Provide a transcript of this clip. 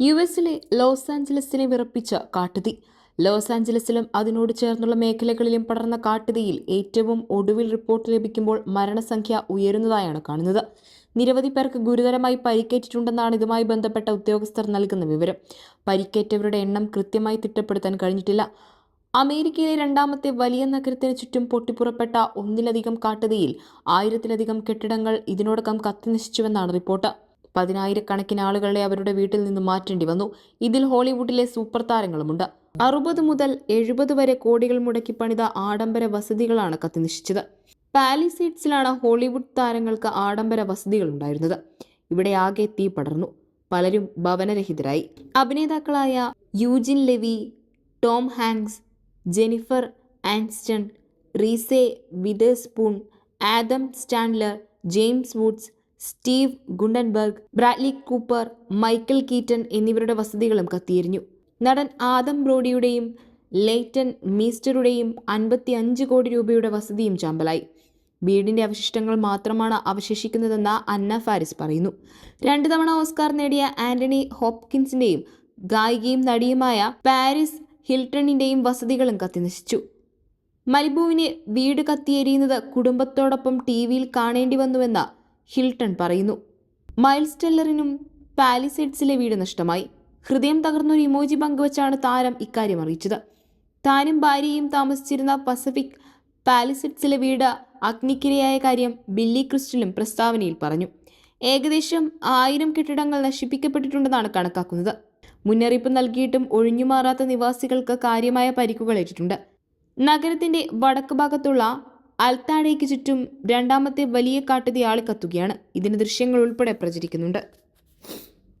U എസിലെ loss ആഞ്ചലസിനെ വിറപ്പിച്ച കാട്ടുതീ. Loss ആഞ്ചലസിലും അതിനോട് ചേർന്നുള്ള മേഖലകളിലും പടർന്ന കാട്ടുതീയിൽ ഏറ്റവും ഒടുവിൽ റിപ്പോർട്ട് ലഭിക്കുമ്പോൾ മരണസംഖ്യ ഉയരുന്നതായാണ് കാണുന്നത്. നിരവധി പേർക്ക് ഗുരുതരമായി പരിക്കേറ്റിട്ടുണ്ടെന്നാണ് ഇതുമായി ബന്ധപ്പെട്ട ഉദ്യോഗസ്ഥർ നൽകുന്ന വിവരം. പരിക്കേറ്റവരുടെ എണ്ണം കൃത്യമായി തിട്ടപ്പെടുത്താൻ കഴിഞ്ഞിട്ടില്ല. അമേരിക്കയിലെ രണ്ടാമത്തെ വലിയ നഗരത്തിന് ചുറ്റും പൊട്ടിപ്പുറപ്പെട്ട ഒന്നിലധികം കാട്ടുതീയിൽ ആയിരത്തിലധികം കെട്ടിടങ്ങൾ ഇതിനോടകം കത്തിനശിച്ചുവെന്നാണ് റിപ്പോർട്ട്. പതിനായിരക്കണക്കിന് ആളുകളെ അവരുടെ വീട്ടിൽ നിന്ന് മാറ്റേണ്ടി വന്നു. ഇതിൽ ഹോളിവുഡിലെ സൂപ്പർ താരങ്ങളുമുണ്ട്. അറുപത് മുതൽ എഴുപത് വരെ കോടികൾ മുടക്കി പണിത ആഡംബര വസതികളാണ് കത്തിനശിച്ചത്. പാലിസീഡ്സിലാണ് ഹോളിവുഡ് താരങ്ങൾക്ക് ആഡംബര വസതികൾ ഉണ്ടായിരുന്നത് ഇവിടെ ആകെ തീ പടർന്നു. പലരും ഭവനരഹിതരായി. അഭിനേതാക്കളായ Eugene Levy Tom Hanks Jennifer Aniston Reese Witherspoon Adam Sandler James Woods Steve Guttenberg Bradley Cooper Michael Keaton എന്നിവരുടെ വസതികളും കത്തിയെരിഞ്ഞു നടൻ ആദം ബ്രോഡിയുടെയും ലെയ്റ്റൻ മീസ്റ്ററുടെയും അൻപത്തി അഞ്ച് കോടി രൂപയുടെ വസതിയും ചാമ്പലായി. വീടിന്റെ അവശിഷ്ടങ്ങൾ മാത്രമാണ് അവശേഷിക്കുന്നതെന്ന അന്ന ഫാരിസ് പറയുന്നു. രണ്ടു തവണ ഓസ്കാർ നേടിയ ആന്റണി ഹോപ്കിൻസിന്റെയും ഗായികയും നടിയുമായ പാരിസ് ഹിൽട്ടണിന്റെയും വസതികളും കത്തിനശിച്ചു മലിബുവിന് വീട് കത്തിയെരിയുന്നത് കുടുംബത്തോടൊപ്പം ടി വിയിൽ കാണേണ്ടി വന്നുവെന്ന് ഹിൽട്ടൺ പറയുന്നു. മൈൽസ് ടെല്ലറിനും പാലിസൈഡ്സിലെ വീട് നഷ്ടമായി. ഹൃദയം തകർന്നൊരു ഇമോജി പങ്കുവച്ചാണ് താരം ഇക്കാര്യം അറിയിച്ചത്. താനും ഭാര്യയും താമസിച്ചിരുന്ന പസഫിക് പാലിസെഡ്സിലെ വീട് അഗ്നിക്കിരയായ കാര്യം ബില്ലി ക്രിസ്റ്റലും പ്രസ്താവനയിൽ പറഞ്ഞു. ഏകദേശം ആയിരം കെട്ടിടങ്ങൾ നശിപ്പിക്കപ്പെട്ടിട്ടുണ്ടെന്നാണ് കണക്കാക്കുന്നത്. മുന്നറിയിപ്പ് നൽകിയിട്ടും ഒഴിഞ്ഞുമാറാത്ത നിവാസികൾക്ക് കാര്യമായ പരിക്കുകൾ ഏറ്റിട്ടുണ്ട്. നഗരത്തിന്റെ വടക്ക് ഭാഗത്തുള്ള അൽത്താഴയ്ക്ക് ചുറ്റും രണ്ടാമത്തെ വലിയ കാട്ടുതീ ആളിക്കത്തുകയാണ്. ഇതിന് ദൃശ്യങ്ങൾ ഉൾപ്പെടെ പ്രചരിക്കുന്നുണ്ട്.